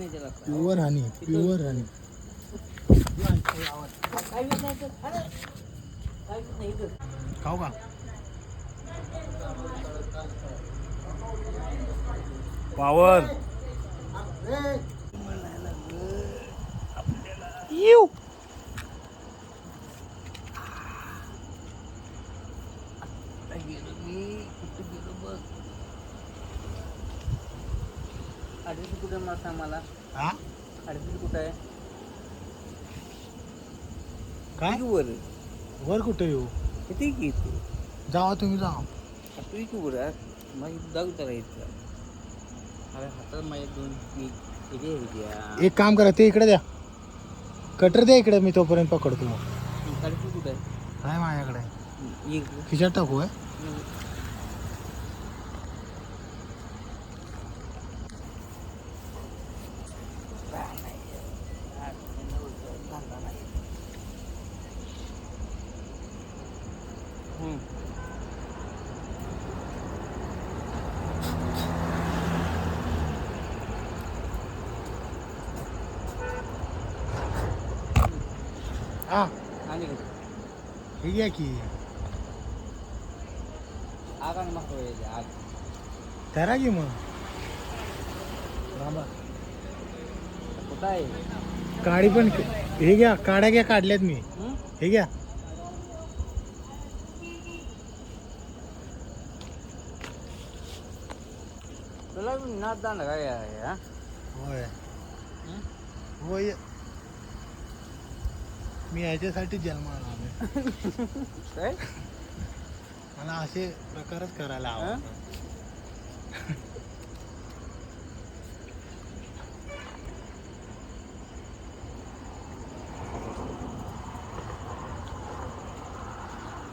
Pure हनी pure हनी खाऊ का? Power येऊ काय गेलो मी कुठं गेलो बघ अडीच कुठे मला सांग मला? हा? अडीच कुठं आहे? काय? किती वर. वर कुठे येऊ किती की तू जावा तुम्ही जावा. तू किती वर आहे मग जाऊ तर इथं. अरे हातात माझ्या दोन इथे द्या एक काम करा ते इकडे द्या. कटर द्या इकडे मी तोपर्यंत पकडतो. मग अडीच कुठं आहे? काय माझ्याकडे? एक खिशात टाकू आहे हा. आणि? हे घ्या की. आग आणि मग वेळेची आग. करा की मग. थांबा. कुठं आहे? काडी पण हे घ्या काड्या घ्या काढल्यात मी. हं? हे घ्या. तुला नाच दांड काय हा होय? होय. मी ह्याच्यासाठी जन्माला आलोय. काय? मला असे प्रकारच करायला आवडतात.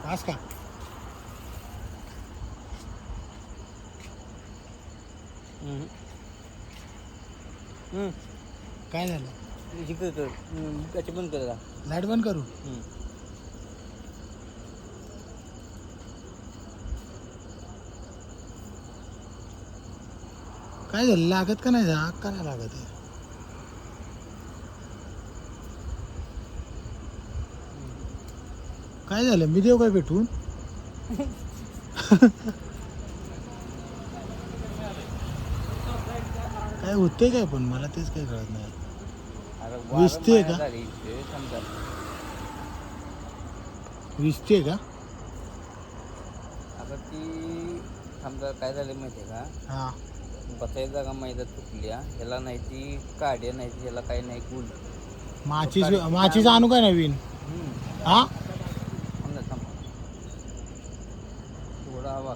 पास का. काय झालं? हम्म, त्याची बंद कर. लाइट बंद करू. काय झालं? लागत का नाही झाक का नाही लागत आहे. काय झालं? मी देऊ काय भेटून काय होते काय पण? मला तेच काही कळत नाही. माया का? विजते का? आता ती समजा काय झालं माहिती का? हा. बसायची जागा मैदा तुटल्या ह्याला नाही ती काड्या नाही ह्याला काही नाही गुल माचीस माचीस आणू काय नवीन? हा? थोडा हवा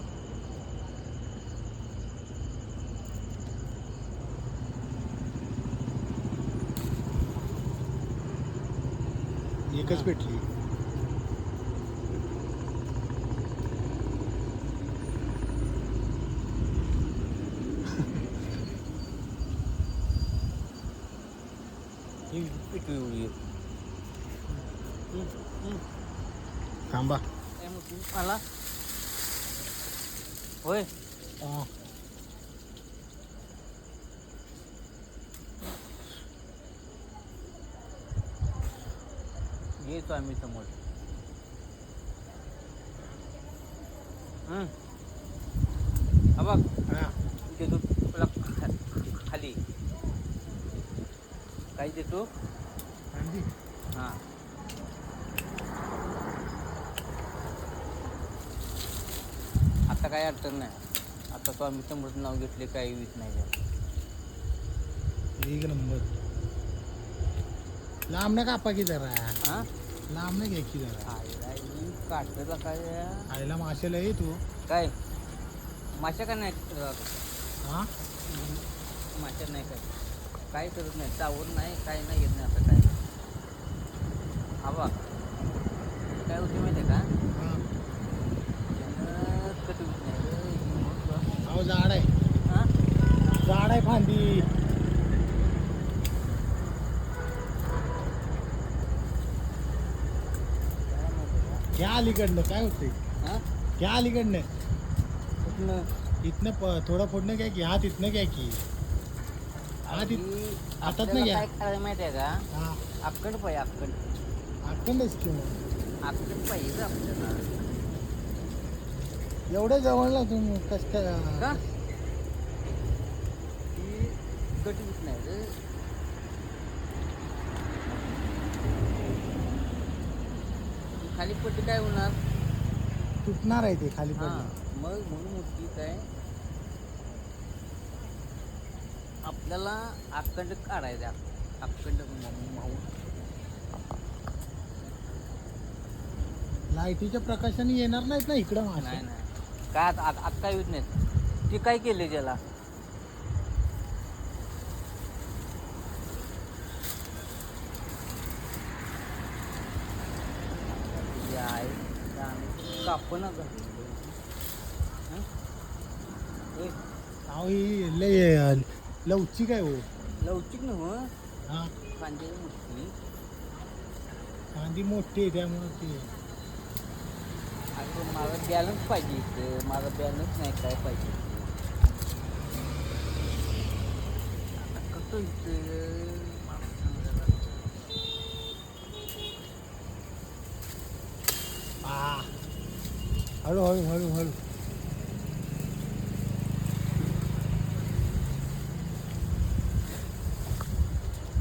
एकच भेटली. थांबा. मला होय? येतो आम्ही समोर. बघ. हा. देतो तुला खाली. काय देतो? हां. आता काय अडचण नाही. आता तो आम्ही समोर नाव घेतले काही वीज नाही. एक नंबर. लांब नाही कापा की जरा. हां? लांब नाही घ्या की जरा. आईला ही काढलेला काय? आईला माशाला ये तू. काय? माशा काय नाही. हा? माशा नाही काय? काय करत नाही? चावत नाही काय नाही येत नाही असं काय हवा. काय होते माहिती आहे का? हा. त्यानं कधी होत नाही अहो झाड आहे. हां? झाड आहे फांदी काय घ्या अलीकडनं? काय होते हां? घ्या अलीकडनं? कुठनं? इथनं प थोडं पुढनं घ्या की हात इथनं घ्या की. हा ती आणि हातात आपल्याला नाही घ्या. काय करायचं माहिती आहे का? हा. अक्कड पाहिजे अक्कड अखंडच की मग. अक्कड पाहिजे रे आपल्याला. एवढ्या जवळला तुम्ही कस काय? का? ती रे खाली पट्टी काय होणार? तुटणार आहे ते खाली हा पडलं मग म्हणून मुद्दी काय? आपल्याला अखंड काढायचा अखंड म- माऊ लाईटीच्या प्रकाशाने येणार नाहीत ना इकडं नाही मासे नाही. काय आता काय होत नाही ती काय केले त्याला कापण अहो ही लय लवचिक आहे हो? लवचिक नव हा? कांदे मुठली कांदी मोठी आहे त्यामुळे ते. अगं मला बॅलन्स पाहिजे इथं. माझा बॅलन्स नाही काय पाहिजे आता कसं इथं मला सांग जरा. आ हळू हळू हळू हळू.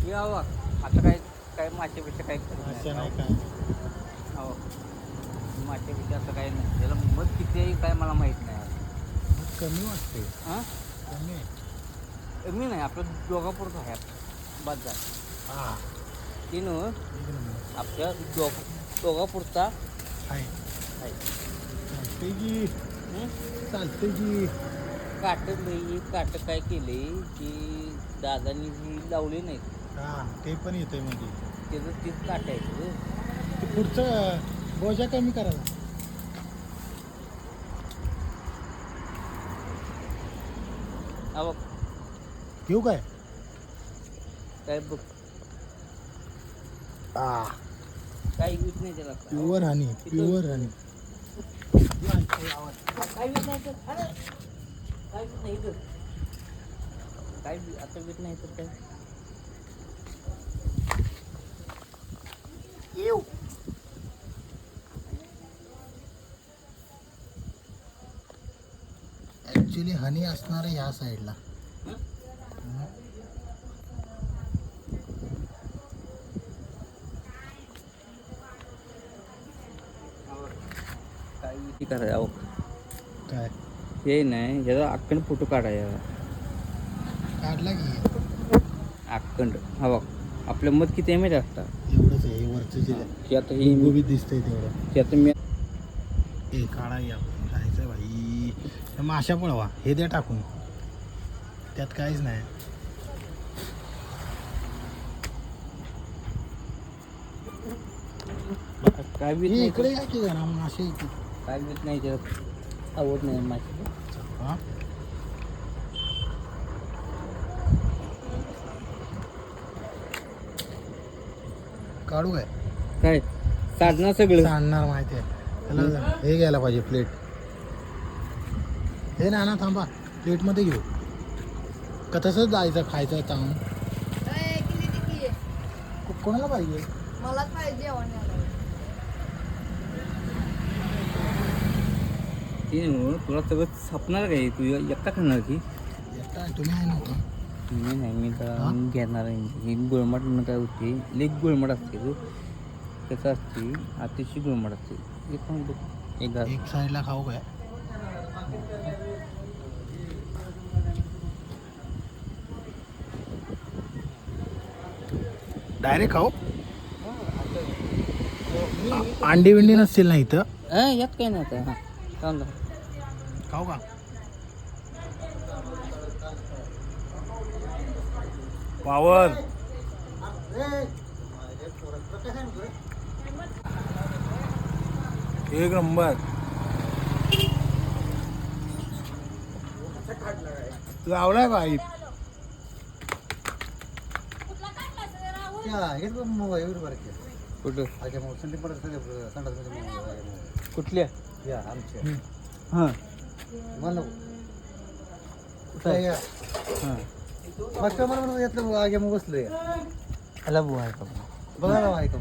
यावं आता काय काय माशापेक्षा काय करत अशा नाही काय. हो. माशापेक्षा असं काही नाही. त्याला मत किती आहे काय मला माहीत नाही. कमी वाटते हां? कमी. नाही. आपलं दोघापुरतं आहे. आपलं. बाद झालं. हा. तीन आपल्या दोघ दोघापुरता आहे. आहे. चालते की? हं? चालते की? काट लई काट काय केले की दादानी जी लावली नाहीत. हा ते पण येते मध्ये त्याचं तीच काट आहे ते. पुढचं बोजा कमी करायला. हा बघ. घेऊ काय? काय बघ. आ. काय येत नाही त्याला प्युअर हनी प्युअर हनी काय नाही काय नाही काय आता नाही तर काय येऊ ऍक्च्युली हनी असणार आहे ह्या साईडला काय येते करायचं अहो काय? हे नाही ह्याचा अक्कंड फोटो काढायचा काढला की? अक्कंड हा बघ आपलं मत किती आता एवढंच आहे हे वरचं जे की आता ही दिसतंय तेवढं. की आता मी काढा या. भाई. माशा पळवा हे द्या टाकून. त्यात काहीच नाही. काय बी हे इकडे या की जरा मासे इथे. काय बी नाही त्यात आवड नाही माझी हा? काढू काय? काय? साधना सगळं? आणणार माहिती आहे. त्याला हे घ्यायला पाहिजे प्लेट हे ना ना थांबा प्लेटमध्ये घेऊ. का तसंच जायचं खायचं चांगलं? कोणाला पाहिजे? मलाच पाहिजे जेवण यायला. ते तुला सगळं सापणार काय? तू एकटा खाणार की? तुम्ही आहे नव्हतं मी नाही मी तर हा? घेणार आहे. ही गुळमट म्हणून काय होते? लेग गुळमट असते ग त्याचं असते? अतिशय गुळमट असते. हे पण एक घास एक साईडला खाऊ काय? डायरेक्ट खाऊ? अंडी बिंडी नसतील ना इथं? हा यात काय नाही आता. चांगलं खाऊ का? पावर एक नंबर. तू आवलाय बाई कुठं? कुठल्या? हां. मागच्या मला यातलं आगे मग बसलोय बुवा आहे का बघा ना आहे का